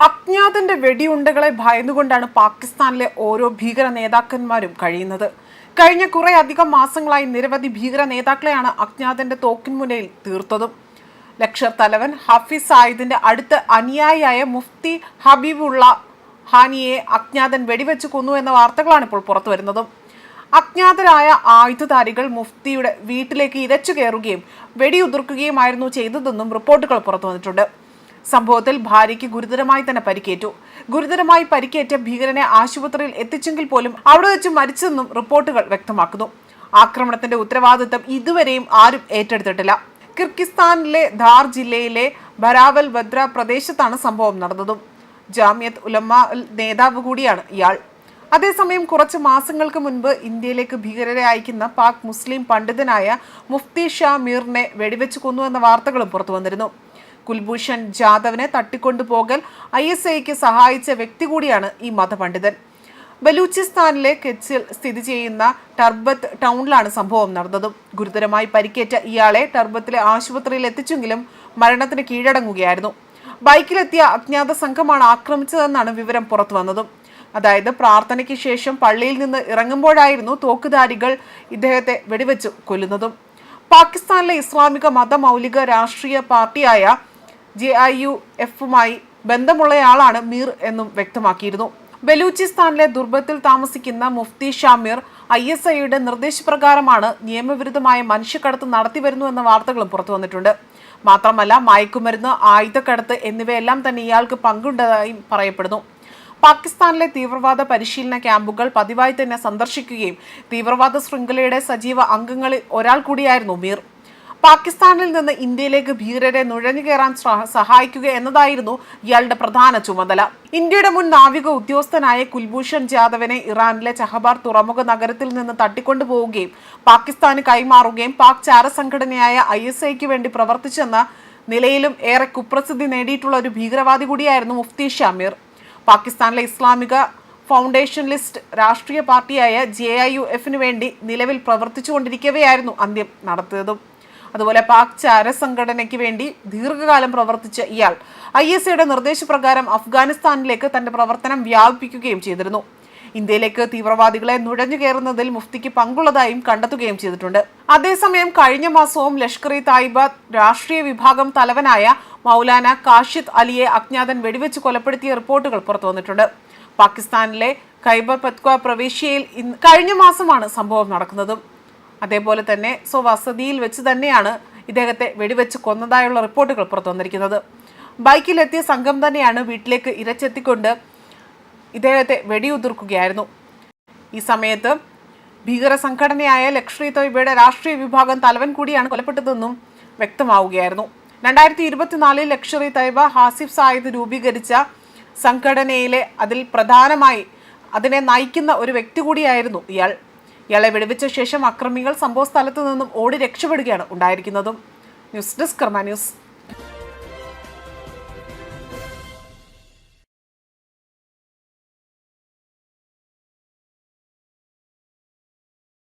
അജ്ഞാതന്റെ വെടിയുണ്ടകളെ ഭയന്നുകൊണ്ടാണ് പാകിസ്ഥാനിലെ ഓരോ ഭീകര നേതാക്കന്മാരും കഴിയുന്നത്. കഴിഞ്ഞ കുറെ അധികം മാസങ്ങളായി നിരവധി ഭീകര നേതാക്കളെയാണ് അജ്ഞാതന്റെ തോക്കിൻമുനയിൽ തീർത്തതും. ലക്ഷർ തലവൻ ഹഫീസ് സായിദിന്റെ അടുത്ത അനുയായിയായ മുഫ്തി ഹബീബുള്ള ഹാനിയെ അജ്ഞാതൻ വെടിവെച്ച് കൊന്നു എന്ന വാർത്തകളാണ് ഇപ്പോൾ പുറത്തു വരുന്നതും അജ്ഞാതരായ ആയുധധാരികൾ മുഫ്തിയുടെ വീട്ടിലേക്ക് ഇരച്ചു കയറുകയും വെടിയുതിർക്കുകയുമായിരുന്നു ചെയ്തതെന്നും റിപ്പോർട്ടുകൾ പുറത്തു വന്നിട്ടുണ്ട് സംഭവത്തിൽ ഭാര്യയ്ക്ക് ഗുരുതരമായി തന്നെ പരിക്കേറ്റു. ഗുരുതരമായി പരിക്കേറ്റ ഭീകരനെ ആശുപത്രിയിൽ എത്തിച്ചെങ്കിൽ പോലും അവിടെ വെച്ച് മരിച്ചെന്നും റിപ്പോർട്ടുകൾ വ്യക്തമാക്കുന്നു. ആക്രമണത്തിന്റെ ഉത്തരവാദിത്തം ഇതുവരെയും ആരും ഏറ്റെടുത്തിട്ടില്ല. കിർഗിസ്ഥാനിലെ ധാർ ജില്ലയിലെ ബരാവൽ ഭദ്ര പ്രദേശത്താണ് സംഭവം നടന്നതും. ജാമ്യത്ത് ഉലമ നേതാവ് കൂടിയാണ് ഇയാൾ. അതേസമയം കുറച്ച് മാസങ്ങൾക്ക് മുൻപ് ഇന്ത്യയിലേക്ക് ഭീകരരെ അയക്കുന്ന പാക് മുസ്ലിം പണ്ഡിതനായ മുഫ്തി ഷാ മീറിനെ വെടിവെച്ച് കൊന്നു എന്ന വാർത്തകളും പുറത്തു വന്നിരുന്നു കുൽഭൂഷൺ ജാദവിനെ തട്ടിക്കൊണ്ടുപോകൽ ഐ എസ് ഐക്ക് സഹായിച്ച വ്യക്തി കൂടിയാണ് ഈ മതപണ്ഡിതൻ. ബലൂചിസ്ഥാനിലെ കെച്ചിൽ സ്ഥിതി ചെയ്യുന്ന ടർബത്ത് ടൗണിലാണ് സംഭവം നടന്നതും. ഗുരുതരമായി പരിക്കേറ്റ ഇയാളെ ടർബത്തിലെ ആശുപത്രിയിൽ എത്തിച്ചെങ്കിലും മരണത്തിന് കീഴടങ്ങുകയായിരുന്നു. ബൈക്കിലെത്തിയ അജ്ഞാത സംഘമാണ് ആക്രമിച്ചതെന്നാണ് വിവരം പുറത്തു വന്നതും അതായത് പ്രാർത്ഥനയ്ക്ക് ശേഷം പള്ളിയിൽ നിന്ന് ഇറങ്ങുമ്പോഴായിരുന്നു തോക്കുധാരികൾ ഇദ്ദേഹത്തെ വെടിവെച്ച് കൊല്ലുന്നതും. പാകിസ്ഥാനിലെ ഇസ്ലാമിക മതമൗലിക രാഷ്ട്രീയ പാർട്ടിയായ ജെ ഐ യു എഫുമായി ബന്ധമുള്ളയാളാണ് മീർ എന്നും വ്യക്തമാക്കിയിരുന്നു. ബലൂചിസ്ഥാനിലെ ദുർബത്തിൽ താമസിക്കുന്ന മുഫ്തി ഷാമീർ ഐ എസ് ഐയുടെ നിർദ്ദേശപ്രകാരമാണ് നിയമവിരുദ്ധമായ മനുഷ്യക്കടത്ത് നടത്തിവരുന്നു എന്ന വാർത്തകളും പുറത്തു വന്നിട്ടുണ്ട്. മാത്രമല്ല മയക്കുമരുന്ന് ആയുധക്കടത്ത് എന്നിവയെല്ലാം തന്നെ ഇയാൾക്ക് പങ്കുണ്ടതായും പറയപ്പെടുന്നു. പാകിസ്ഥാനിലെ തീവ്രവാദ പരിശീലന ക്യാമ്പുകൾ പതിവായി തന്നെ സന്ദർശിക്കുകയും തീവ്രവാദ ശൃംഖലയുടെ സജീവ അംഗങ്ങളിൽ ഒരാൾ കൂടിയായിരുന്നു മീർ. പാകിസ്ഥാനിൽ നിന്ന് ഇന്ത്യയിലേക്ക് ഭീകരരെ നുഴഞ്ഞു കയറാൻ സഹായിക്കുക എന്നതായിരുന്നു ഇയാളുടെ പ്രധാന ചുമതല. ഇന്ത്യയുടെ മുൻ നാവിക ഉദ്യോഗസ്ഥനായ കുൽഭൂഷൺ ജാദവിനെ ഇറാനിലെ ചഹബാർ തുറമുഖ നഗരത്തിൽ നിന്ന് തട്ടിക്കൊണ്ടുപോവുകയും പാകിസ്ഥാന് കൈമാറുകയും പാക് ചാരസംഘടനയായ ഐ എസ് ഐക്ക് വേണ്ടി പ്രവർത്തിച്ചെന്ന നിലയിലും ഏറെ കുപ്രസിദ്ധി നേടിയിട്ടുള്ള ഒരു ഭീകരവാദി കൂടിയായിരുന്നു മുഫ്തി ഷമീർ. പാകിസ്ഥാനിലെ ഇസ്ലാമിക ഫൗണ്ടേഷൻ ലിസ്റ്റ് രാഷ്ട്രീയ പാർട്ടിയായ ജെ ഐ യു എഫിന് വേണ്ടി നിലവിൽ പ്രവർത്തിച്ചുകൊണ്ടിരിക്കവെയായിരുന്നു അന്ത്യം നടത്തിയതും. അതുപോലെ പാക് ചാരസംഘടനയ്ക്ക് വേണ്ടി ദീർഘകാലം പ്രവർത്തിച്ച ഇയാൾ ഐ എസ് ഐയുടെ നിർദ്ദേശപ്രകാരം അഫ്ഗാനിസ്ഥാനിലേക്ക് തന്റെ പ്രവർത്തനം വ്യാപിപ്പിക്കുകയും ചെയ്തിരുന്നു. ഇന്ത്യയിലേക്ക് തീവ്രവാദികളെ നുഴഞ്ഞു കയറുന്നതിൽ മുഫ്തിക്ക് പങ്കുള്ളതായും കണ്ടെത്തുകയും ചെയ്തിട്ടുണ്ട്. അതേസമയം കഴിഞ്ഞ മാസവും ലഷ്കർ ഇ തായിബ രാഷ്ട്രീയ വിഭാഗം തലവനായ മൗലാന കാഷിദ് അലിയെ അജ്ഞാതൻ വെടിവെച്ച് കൊലപ്പെടുത്തിയ റിപ്പോർട്ടുകൾ പുറത്തു വന്നിട്ടുണ്ട്. പാകിസ്ഥാനിലെ ഖൈബർ പത്വ പ്രവിശ്യയിൽ കഴിഞ്ഞ മാസമാണ് സംഭവം നടക്കുന്നതും. അതേപോലെ തന്നെ സോ വസതിയിൽ വെച്ച് തന്നെയാണ് ഇദ്ദേഹത്തെ വെടിവെച്ച് കൊന്നതായുള്ള റിപ്പോർട്ടുകൾ പുറത്തു വന്നിരിക്കുന്നത്. ബൈക്കിലെത്തിയ സംഘം തന്നെയാണ് വീട്ടിലേക്ക് ഇരച്ചെത്തിക്കൊണ്ട് ഇദ്ദേഹത്തെ വെടിയുതിർക്കുകയായിരുന്നു. ഈ സമയത്ത് ഭീകര സംഘടനയായ ലക്ഷ്മി തൊയ്ബയുടെ രാഷ്ട്രീയ വിഭാഗം തലവൻ കൂടിയാണ് കൊലപ്പെട്ടതെന്നും വ്യക്തമാവുകയായിരുന്നു. രണ്ടായിരത്തി ഇരുപത്തിനാലിൽ ലക്ഷറി തൈബ ഹാസിഫ് സായിദ് രൂപീകരിച്ച സംഘടനയിലെ അതിൽ പ്രധാനമായി അതിനെ നയിക്കുന്ന ഒരു വ്യക്തി കൂടിയായിരുന്നു ഇയാൾ. ഇയാളെ വെടിവെച്ച ശേഷം അക്രമികൾ സംഭവ സ്ഥലത്തു നിന്നും ഓടി രക്ഷപ്പെടുകയാണ് ഉണ്ടായിരിക്കുന്നതും. News desk Karma news.